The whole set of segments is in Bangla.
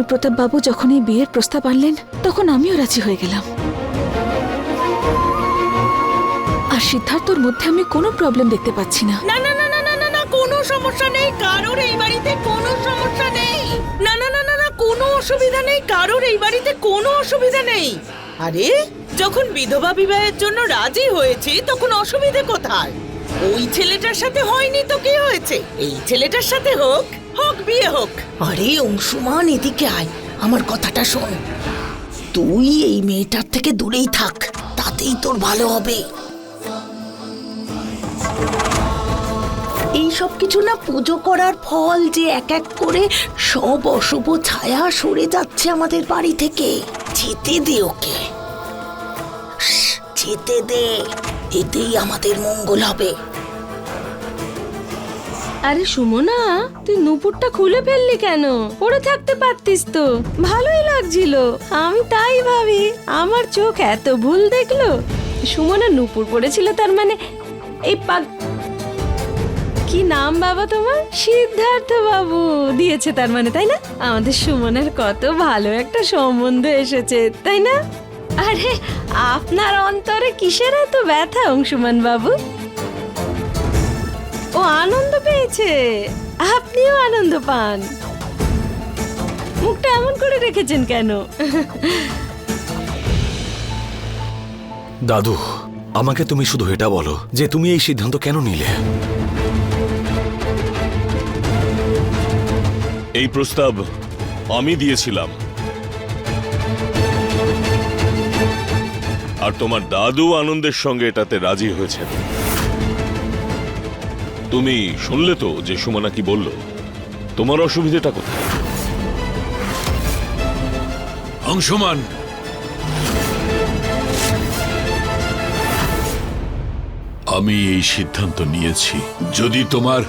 ভানুপ্রতাপ বাবু যখন এই বিয়ের প্রস্তাব আনলেন তখন আমিও রাজি হয়ে গেলাম আর সিদ্ধার্থর মধ্যে আমি কোনো প্রবলেম দেখতে পাচ্ছি না না না না না না না কোনো সমস্যা নেই কারোর এই বাড়িতে কোনো সমস্যা নেই না না না না না কোনো অসুবিধা নেই কারোর এই বাড়িতে কোনো অসুবিধা নেই আরে যখন বিধবা বিবাহের জন্য রাজি হয়েছি তখন অসুবিধে কোথায় ওই ছেলেটার সাথে হয়নি তো কি হয়েছে এই ছেলেটার সাথে হোক হোক, বিয়ে হোক। আরে, অংশুমান, এদিকে আয়। আমার কথাটা শোন। তুই এই মেয়েটার থেকে দূরেই থাক। তাতেই তোর ভালো হবে। এই সব কিছু না পুজো করার ফল যে এক এক করে সব অশুভ ছায়া সরে যাচ্ছে আমাদের বাড়ি থেকে। যেতে দে ওকে। যেতে দে। এতেই আমাদের মঙ্গল হবে। আরে সুমনা, তুই নুপুরটা খুলে ফেললি কেন? পড়ে থাকতে পারতিস তো। ভালোই লাগছিল। আমি তাই ভাবি, আমার চোখ এত ভুল দেখল। সুমনা নুপুর পড়েছিল তার মানে এই পাগ কি নাম বাবা তোমার? সিদ্ধার্থ বাবু দিয়েছে তার মানে তাই না? আমাদের সুমনের কত ভালো একটা সম্বন্ধ এসেছে, তাই না? আরে, আপনার অন্তরে কিসের এত ব্যথা, অংশুমান বাবু? ও আনন্দ পেয়েছে। আপনিও আনন্দ পান। মুখটা এমন করে রেখেছেন কেন? দাদু আমাকে তুমি শুধু এটা বলো যে তুমি এই সিদ্ধান্ত কেন নিলে? এই প্রস্তাব আমি দিয়েছিলাম। আর তোমার দাদু আনন্দের সঙ্গে এটাতে রাজি হয়েছেন। তুমি শুনলে তো যে সুমনা কি বলল? তোমার অসুবিধাটা কোথায়? অংশমান। আমি এই সিদ্ধান্ত নিয়েছি। যদি তোমার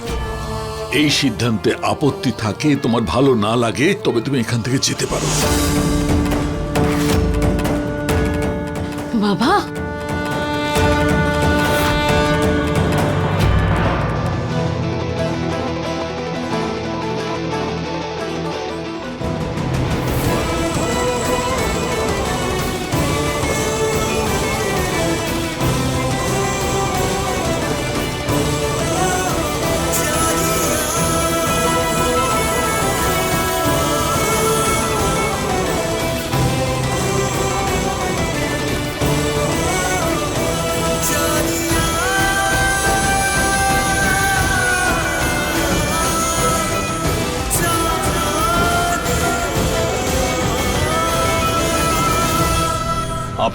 এই সিদ্ধান্তে আপত্তি থাকে তোমার ভালো না লাগে তবে তুমি এখান থেকে যেতে পারো। বাবা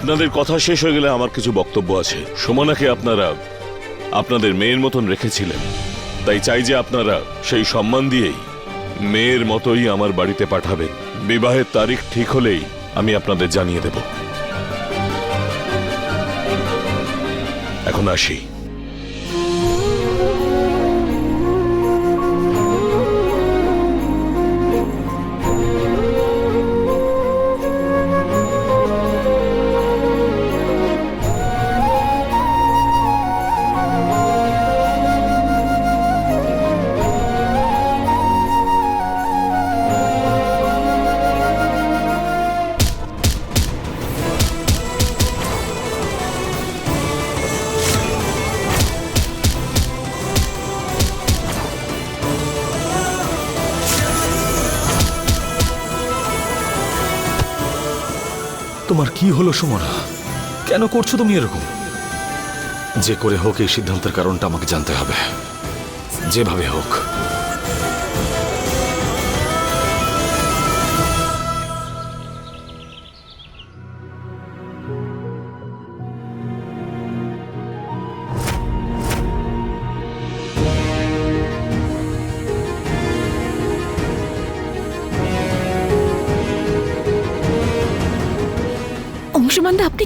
আপনাদের কথা শেষ হয়ে গেলে আমার কিছু বক্তব্য আছে। সুমনাকে আপনারা আপনাদের মেয়ের মতন রেখেছিলেন। তাই চাই যে আপনারা সেই সম্মান দিয়েই মেয়ের মতোই আমার বাড়িতে পাঠাবেন। বিবাহের তারিখ ঠিক হলেই আমি আপনাদের জানিয়ে দেব। এখন আসি। তোমার কি হলো সুমনা? কেন করছ তুমি এরকম? যে করে হোক এই সিদ্ধান্তের কারণটা আমাকে জানতে হবে। যেভাবে হোক।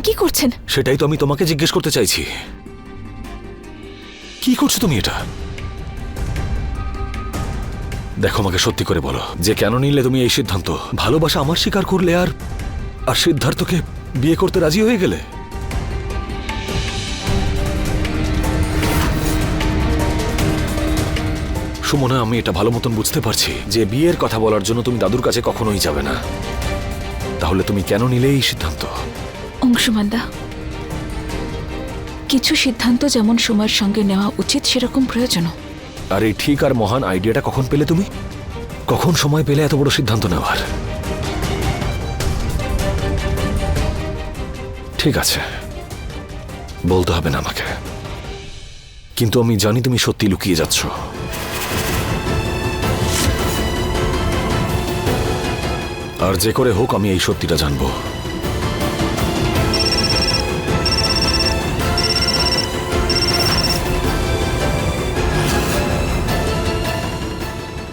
কি করছেন? সেটাই তো আমি তোমাকে জিজ্ঞেস করতে চাইছি। কি করছ তুমি এটা? দেখো আমাকে সত্যি করে বলো, যে কেন নিলে তুমি এই সিদ্ধান্ত? ভালোবাসা আমার স্বীকার করলে আর আর সিদ্ধার্থকে বিয়ে করতে রাজি হয়ে গেলে? সুমনা, আমি এটা ভালো মতন বুঝতে পারছি যে বিয়ের কথা বলার জন্য তুমি দাদুর কাছে কখনোই যাবে না। তাহলে তুমি কেন নিলে এই সিদ্ধান্ত? অংশুমানদা কিছু সিদ্ধান্ত যেমন সময়ের সঙ্গে নেওয়া উচিত, সেরকম প্রয়োজনও। আর এই ঠিক আর মহান আইডিয়াটা কখন পেলে তুমি? কখন সময় পেলে এত বড় সিদ্ধান্ত নেওয়ার? ঠিক আছে। বলতে হবে না আমাকে। কিন্তু আমি জানি তুমি সত্যি লুকিয়ে যাচ্ছ। আর যে করে হোক আমি এই সত্যিটা জানব।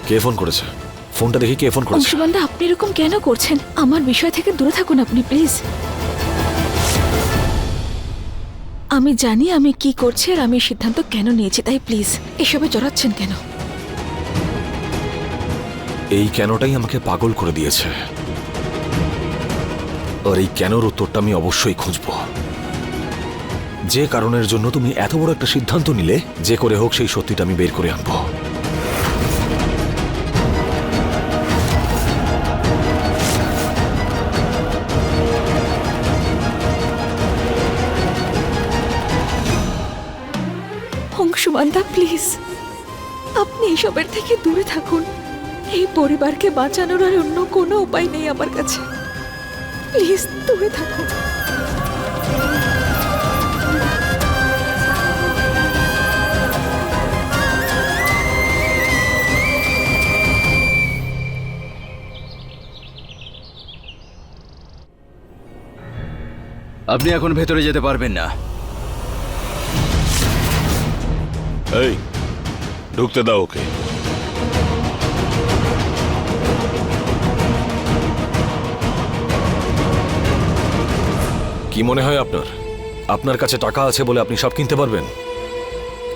কে ফোন করেছে? ফোনটা দেখি কে ফোন করেছে। অংশুমানদা আপনি এরকম কেন করছেন? আমার বিষয় থেকে দূরে থাকুন আপনি প্লিজ। আমি জানি আমি কি করছি আর আমি সিদ্ধান্ত কেন নিয়েছি তাই প্লিজ এসবে জড়াচ্ছেন কেন? এই কেনটাই আমাকে পাগল করে দিয়েছে। আর এই কেনর উত্তরটা আমি অবশ্যই খুঁজব। যে কারণের জন্য তুমি এত বড় একটা সিদ্ধান্ত নিলে যে করে হোক সেই সত্যিটা আমি বের করে আনব। অংশুমানদা প্লিজ। আপনি এসবের থেকে দূরে থাকুন। এই পরিবারকে বাঁচানোর আর অন্য কোনো উপায় নেই আমার কাছে। প্লিজ, দূরে থাকুন। আপনি এখন ভেতরে যেতে পারবেন না। এই, ঢুকতে দাও ওকে। কি মনে হয় আপনার? আপনার কাছে টাকা আছে বলে আপনি সব কিনতে পারবেন?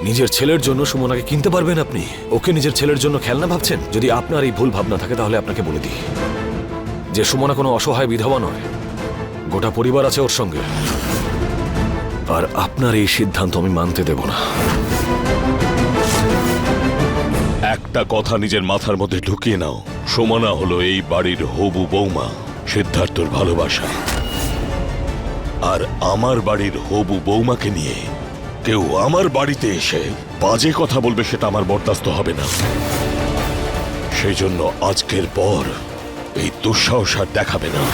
নিজের ছেলের জন্য সুমনাকে কিনতে পারবেন আপনি? ওকে নিজের ছেলের জন্য খেলনা ভাবছেন? যদি আপনার এই ভুল ভাবনা থাকে তাহলে আপনাকে বলে দিই। যে সুমনা কোনো অসহায় বিধবা নয়, গোটা পরিবার আছে ওর সঙ্গে। আর আপনার এই সিদ্ধান্ত আমি মানতে দেব না। একটা কথা নিজের মাথার মধ্যে ঢুকিয়ে নাও। সমানা হলো এই বাড়ির হবু বৌমা, সিদ্ধার্থর ভালোবাসা। আর আমার বাড়ির হবু বৌমাকে নিয়ে কেউ আমার বাড়িতে এসে বাজে কথা বলবে সেটা আমার বরদাস্ত হবে না। সেই জন্য আজকের পর এই দুঃসাহস আর দেখাবে না।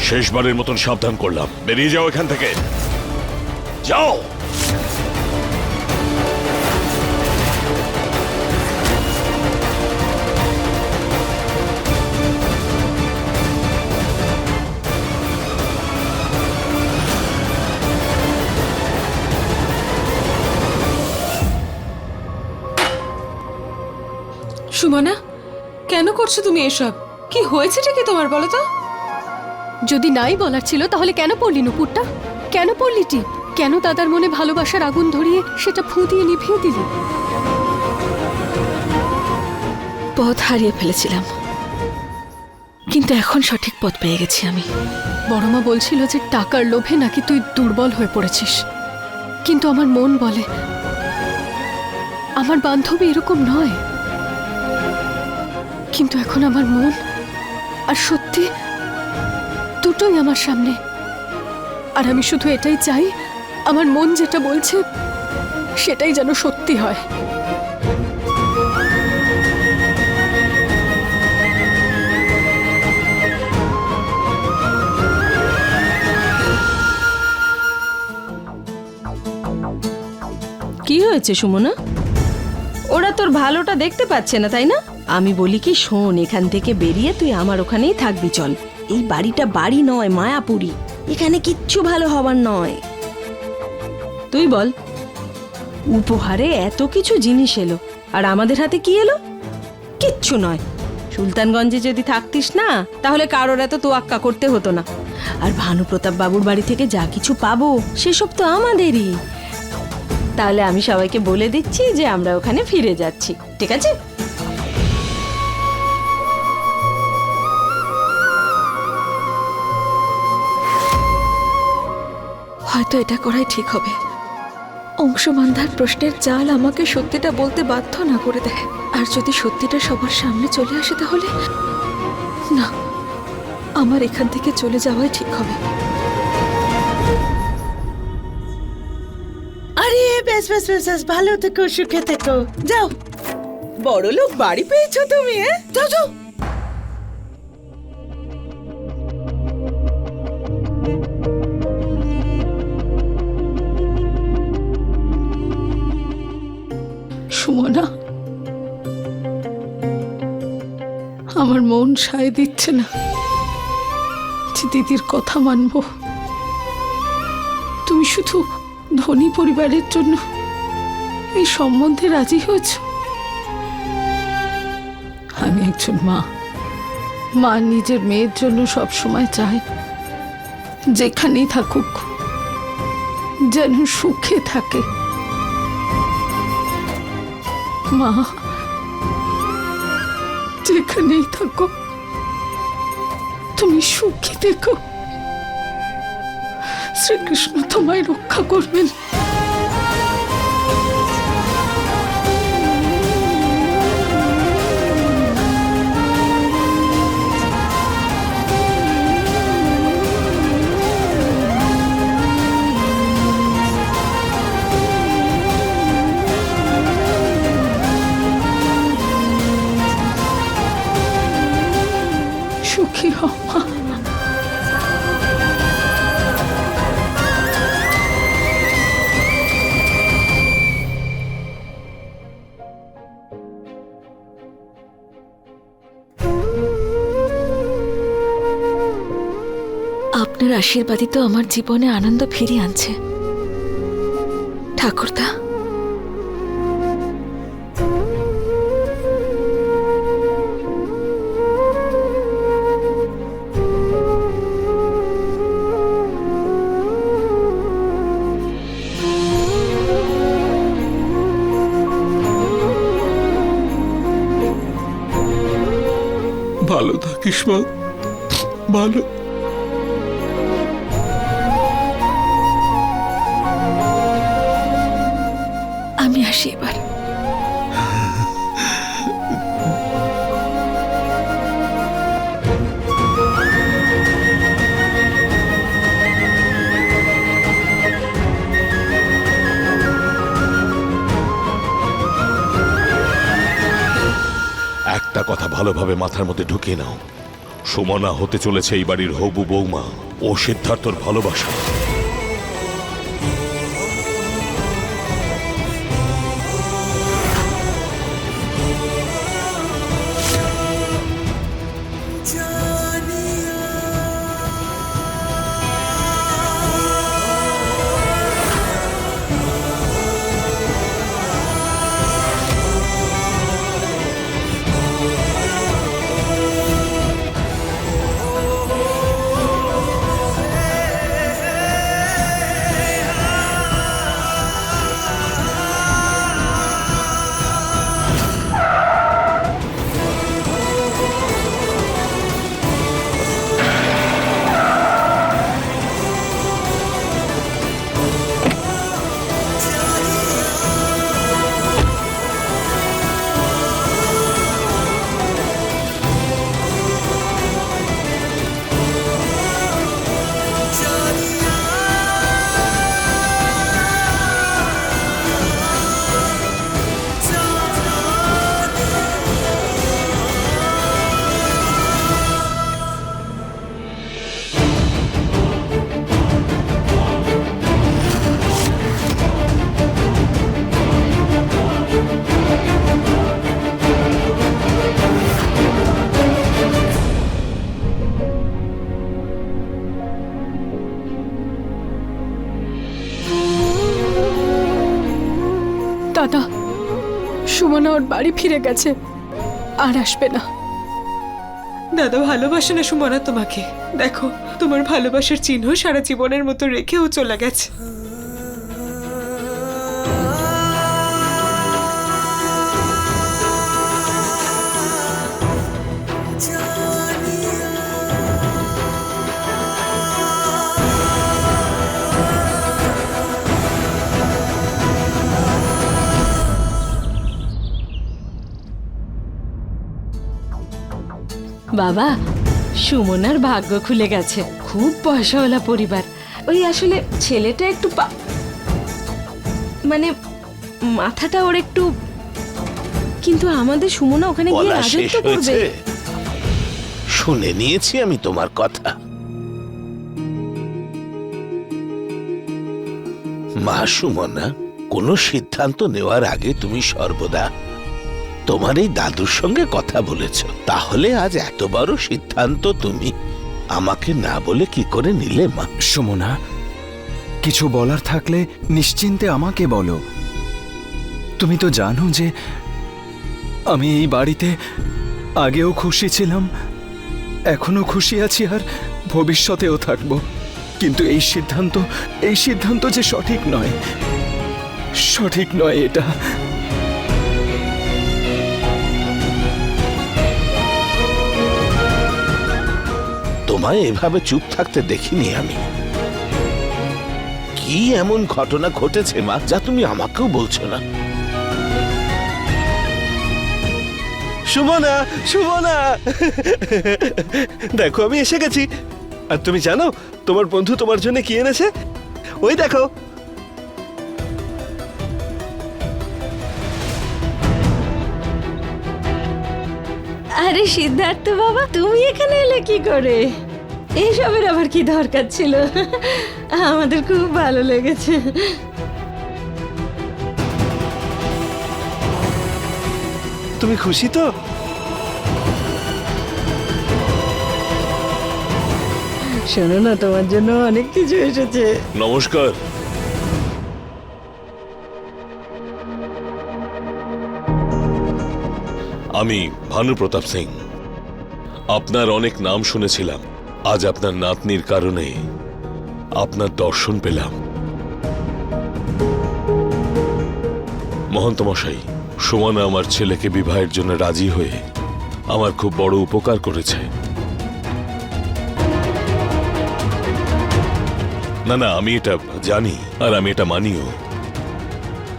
শেষবারের মতন সাবধান করলাম। বেরিয়ে যাও এখান থেকে। যাও! সুমনা কেন করছ তুমি এসব? কি হয়েছেটা কি তোমার বলো তো? যদি নাই বলার ছিল তাহলে কেন পড়লি নুপুরটা? কেন পড়লি টিপ কেন দাদার মনে ভালোবাসার আগুন ধরিয়ে সেটা ফুঁ দিয়ে নিভিয়ে দিলি? পথ হারিয়ে ফেলেছিলাম। কিন্তু এখন সঠিক পথ পেয়ে গেছি আমি। বড়মা বলছিল যে টাকার লোভে নাকি তুই দুর্বল হয়ে পড়েছিস। কিন্তু আমার মন বলে আমার বান্ধবী এরকম নয়। কিন্তু এখন আমার মন আর সত্যি দুটোই আমার সামনে। আর আমি শুধু এটাই চাই, আমার মন যেটা বলছে, সেটাই যেন সত্যি হয়। কি হয়েছে সুমনা? ওরা তোর ভালোটা দেখতে পাচ্ছে না, তাই না? আমি বলি কি, শোন, এখান থেকে বেরিয়ে তুই আমার ওখানেই থাকবি, চল। এই বাড়িটা বাড়ি নয়, মায়াপুরি। এখানে কিচ্ছু ভালো হবার নয়। তুই বল। উপহারে এত কিছু জিনিস এলো, আর আমাদের হাতে কি এলো? কিচ্ছু নয়। সুলতানগঞ্জে যদি থাকতিস না, তাহলে কারোর এত তোয়াক্কা করতে হতো না। আর ভানুপ্রতাপ বাবুর বাড়ি থেকে যা কিছু পাবো, সেসব তো আমাদেরই। তাহলে আমি সবাইকে বলে দিচ্ছি যে আমরা ওখানে ফিরে যাচ্ছি, ঠিক আছে? হয়তো এটা করাই ঠিক হবে। অংশমান্ধার প্রশ্নের জাল আমাকে সত্যিটা বলতে বাধ্য না করে দেয়। আর যদি সত্যিটা সবার সামনে চলে আসে তাহলে? না, আমার এখান থেকে চলে যাওয়াই ঠিক হবে। আরে বেশ বেশ বেশ বেশ ভালো থেকো, সুখে থেকো। যাও। বড় লোক বাড়ি পেয়েছ তুমি হ্যাঁ? যাও যাও। মন সায় দিচ্ছে না। যে দিদির কথা মানব। তুমি শুধু ধনী পরিবারের জন্য এই সম্বন্ধে রাজি হয়েছ? আমি একজন মা। মা নিজের মেয়ের জন্য সব সময় চায়। যেখানেই থাকুক, যেন সুখে থাকে। মা যেখানেই থাকো তুমি সুখী দেখো শ্রীকৃষ্ণ তোমায় রক্ষা করবেন। আশীর্বাদই তো আমার জীবনে আনন্দ ফিরিয়ে আনছে। ঠাকুরদা। ভালো থাকিস মা। ভালো। আমি আসি এবার। একটা কথা ভালোভাবে মাথার মধ্যে ঢুকিয়ে নাও। সুমনা হতে চলেছে এই বাড়ির হবু বৌমা ও সিদ্ধার্থর ভালোবাসা। দাদা সুমনা ওর বাড়ি ফিরে গেছে, আর আসবে না। দাদা ভালোবাসে না সুমনা তোমাকে? দেখো, তোমার ভালোবাসার চিহ্ন সারা জীবনের মতো রেখেও চলে গেছে। বাবা সুমনার ভাগ্য খুলে গেছে। খুব পয়সাওয়ালা পরিবার। ওই আসলে ছেলেটা একটু মানে মাথাটা ওর একটু কিন্তু আমাদের সুমনা ওখানে গিয়ে রাজত্ব করবে। শুনে নিয়েছি আমি তোমার কথা। মা সুমনা কোনো সিদ্ধান্ত নেওয়ার আগে তুমি সর্বদা তোমার এই দাদুর সঙ্গে কথা বলেছ। তাহলে আজ এত বড় সিদ্ধান্ত তুমি। আমাকে না বলে কি করে নিলে মা? সুমনা, কিছু বলার থাকলে নিশ্চিন্তে আমাকে বলো। তুমি তো জানো যে আমি এই বাড়িতে আগেও খুশি ছিলাম, এখনও খুশি আছি আর ভবিষ্যতেও থাকব। কিন্তু এই সিদ্ধান্ত এই সিদ্ধান্ত যে সঠিক নয় সঠিক নয় এটা। তোমায় এভাবে চুপ থাকতে দেখিনি আমি। কি এমন ঘটনা ঘটেছে, মা, যা তুমি আমাকেও বলছো না? সুমনা সুমনা! দেখো, আমি এসে গেছি। আর তুমি জানো, তোমার বন্ধু তোমার জন্য কি এনেছে? ওই দেখো। আরে সিদ্ধার্থ বাবা, তুমি এখানে এলে কি করে? এইসবের আবার কি দরকার ছিল? আমাদের খুব ভালো লেগেছে। তুমি খুশি তো? শোনো না তোমার জন্য অনেক কিছু এসেছে। নমস্কার। আমি ভানু প্রতাপ সিং। আপনার অনেক নাম শুনেছিলাম। আজ আপনার নাতনির কারণে আপনার দর্শন পেলাম। মহন্ত মশাই, সুমনা আমার ছেলেকে বিবাহের জন্য রাজি হয়ে আমার খুব বড় উপকার করেছে। না না, আমি এটা জানি আর আমি এটা মানিও।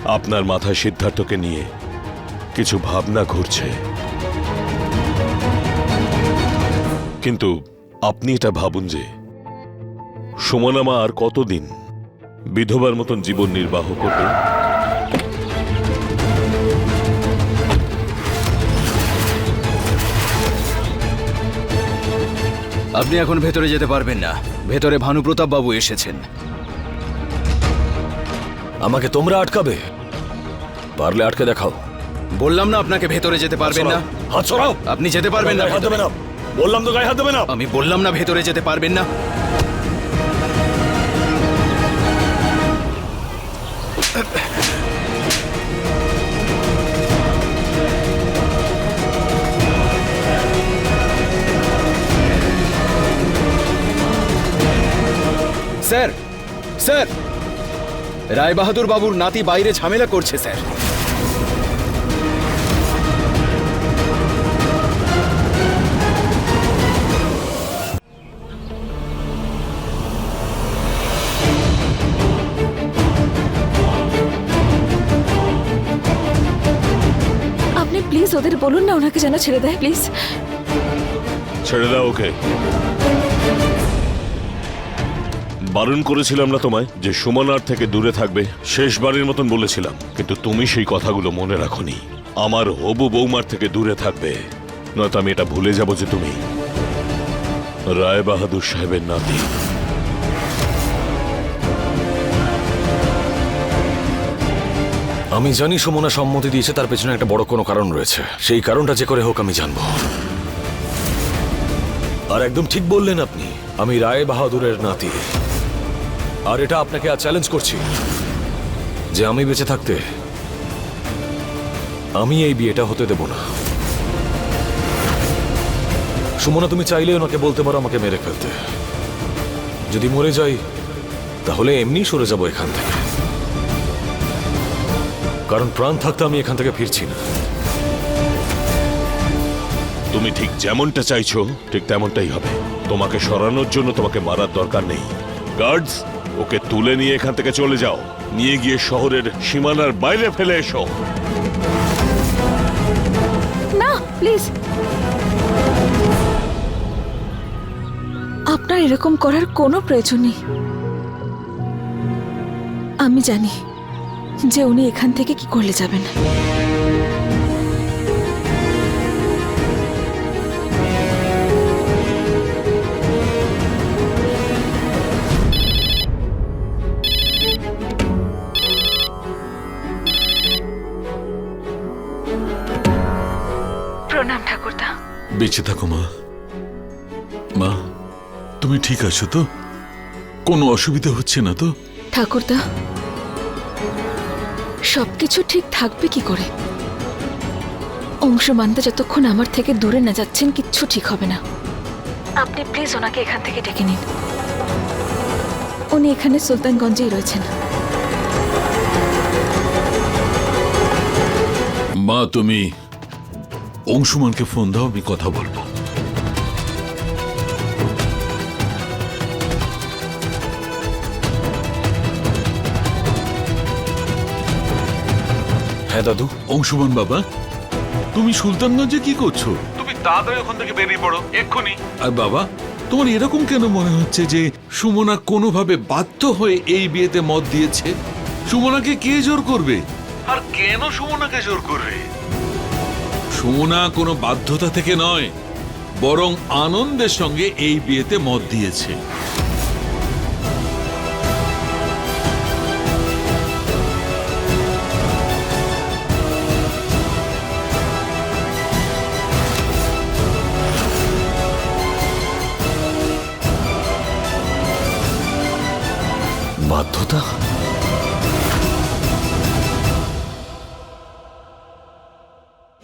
আপনার মাথায় সিদ্ধার্থকে নিয়ে কিছু ভাবনা ঘুরছে। কিন্তু আপনি এটা ভাবুন যে সুমনামা আর কতদিন বিধবার মতন জীবন নির্বাহ করবে? আপনি এখন ভেতরে যেতে পারবেন না। ভেতরে ভানুপ্রতাপ বাবু এসেছেন। আমাকে তোমরা আটকাবে? পারলে আটকে দেখাও। বললাম না আপনাকে ভেতরে যেতে পারবেন না। হাত সরাও। আপনি যেতে পারবেন না। বললাম তো গায়ে হাত দেবে না। আমি বললাম না ভেতরে যেতে পারবেন না। Sir sir. রায়বাহাদুর বাবুর নাতি বাইরে ঝামেলা করছে, স্যার। বলুন না ওনাকে যেন ছেড়ে দেয়, প্লিজ। ছেড়ে দাও ওকে। বারণ করেছিলাম না তোমায় যে সুমনার থেকে দূরে থাকবে, শেষবারের মতন বলেছিলাম, কিন্তু তুমি সেই কথাগুলো মনে রাখোনি। আমার হবু বৌমার থেকে দূরে থাকবে। নয়তো আমি এটা ভুলে যাব যে তুমি রায় বাহাদুর সাহেবের নাতি। আমি জানি সুমনা সম্মতি দিয়েছে, তার পেছনে একটা বড় কোনো কারণ রয়েছে। সেই কারণটা যে করে হোক আমি জানব। আর একদম ঠিক বললেন আপনি, আমি রায় বাহাদুরের নাতি। আর এটা আপনাকে আর চ্যালেঞ্জ করছি, যে আমি বেঁচে থাকতে আমি এই বিয়েটা হতে দেব না। সুমনা, তুমি চাইলে ওনাকে বলতে পারো আমাকে মেরে ফেলতে। যদি মরে যাই, তাহলে এমনি সরে যাব এখান থেকে। কারণ প্রাণ থাকতে আমি এখান থেকে ফিরছি না। তুমি ঠিক যেমনটা চাইছো ঠিক তেমনটাই হবে। তোমাকে সরানোর জন্য তোমাকে মারার দরকার নেই। গার্ডস ওকে তুলে নিয়ে এখান থেকে চলে যাও। নিয়ে গিয়ে শহরের সীমানার বাইরে ফেলে এসো। না প্লিজ। আপনার এরকম করার কোনো প্রয়োজন নেই। আমি জানি। যে উনি এখান থেকে কি করলে যাবেন? প্রণাম ঠাকুরদা। বেঁচে থাকো মা। মা তুমি ঠিক আছো তো? কোনো অসুবিধা হচ্ছে না তো? ঠাকুরদা সবকিছু ঠিক থাকবে কি করে? অংশমানটা যতক্ষণ আমার থেকে দূরে না যাচ্ছেন, কিচ্ছু ঠিক হবে না। আপনি প্লিজ ওনাকে এখান থেকে ডেকে নিন। উনি এখানে সুলতানগঞ্জেই রয়েছেন। মা, তুমি অংশুমানকে ফোন দাও, আমি কথা বলব। হ্যাঁ দাদু। অংশুমান বাবা তুমি সুলতানগঞ্জে কি করছ? তুমি তাড়াতাড়ি ওখান থেকে বেরিয়ে পড়ো এক্ষুনি। আর বাবা তোমার এরকম কেন মনে হচ্ছে যে সুমনা কোনোভাবে বাধ্য হয়ে এই বিয়েতে মত দিয়েছে? সুমনাকে কে জোর করবে? আর কেন সুমনাকে জোর করবে? সুমনা কোনো বাধ্যতা থেকে নয় বরং আনন্দের সঙ্গে এই বিয়েতে মত দিয়েছে।